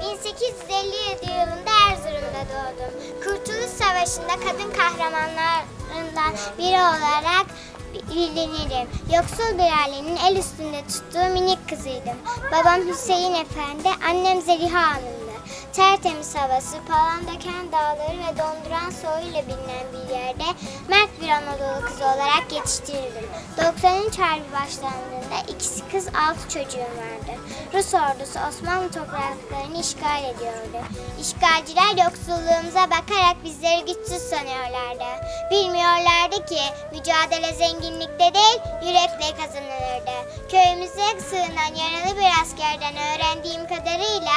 1857 yılında Erzurum'da doğdum. Kurtuluş Savaşı'nda kadın kahramanlarından biri olarak bilinirim. Yoksul bir ailenin el üstünde tuttuğu minik kızıydım. Babam Hüseyin Efendi, annem Zeliha Hanım'dı. Tertemiz havası, Palandöken dağları ve donduran soğuyla bilinen bir yerde mert bir Anadolu kızı olarak yetiştirildim. 93 Harbi başlandığında ikisi kız altı çocuğum vardı. Rus ordusu Osmanlı topraklarını işgal ediyordu. İşgalciler yoksulluğumuza bakarak bizleri güçsüz sanıyorlardı. Bilmiyorlardı ki mücadele zenginlikte değil yürekle kazanılırdı. Köyümüze sığınan yaralı bir askerden öğrendiğim kadarıyla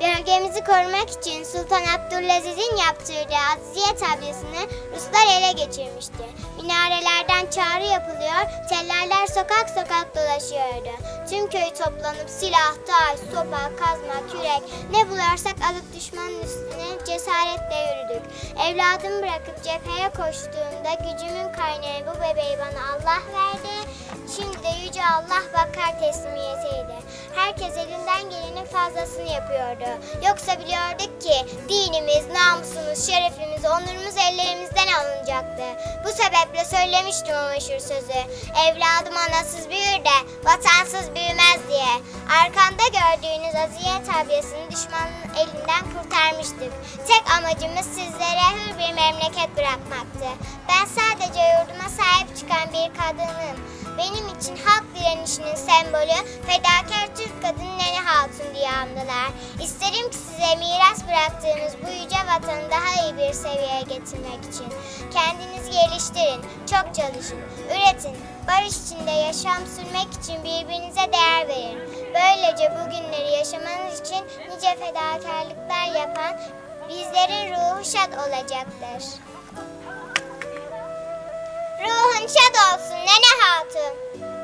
Bölgemizi korumak için Sultan Abdülaziz'in yaptırdığı Aziye tablasını Ruslar ele geçirmişti. Minarelerden çağrı yapılıyor, tellerler sokak sokak dolaşıyordu. Tüm köy toplanıp silah, taş, sopa, kazma, kürek ne bularsak alıp düşmanın üstüne cesaretle yürüdük. Evladımı bırakıp cepheye koştuğumda gücümün kaynağı bu bebeği bana Allah verdi. Şimdi Yüce Allah bakar teslimiyetiydi. Herkes elinden gelenin fazlasını yapıyordu. Yoksa biliyorduk ki dinimiz, namusumuz, şerefimiz, onurumuz ellerimizden alınacaktı. Bu sebeple söylemiştim o meşhur sözü. Evladım anasız büyür de vatansız büyümez diye. Arkanda gördüğünüz aziye tabiyesini düşmanın elinden kurtarmıştık. Tek amacımız sizlere hür bir memleket bırakmaktı. Ben sadece yurduma sahip çıkan bir kadınım. Benim için halk direnişinin sembolü fedakar Türk kadını Nene Hatun diye andılar. İsterim ki size miras bıraktığımız bu yüce vatanı daha iyi bir seviyeye getirmek için. Kendinizi geliştirin, çok çalışın, üretin, barış içinde yaşam sürmek için birbirinize değer verin. Böylece bu günleri yaşamanız için nice fedakarlıklar yapan bizlerin ruhu şad olacaktır. Ruhun şad olsun Nene Hatun.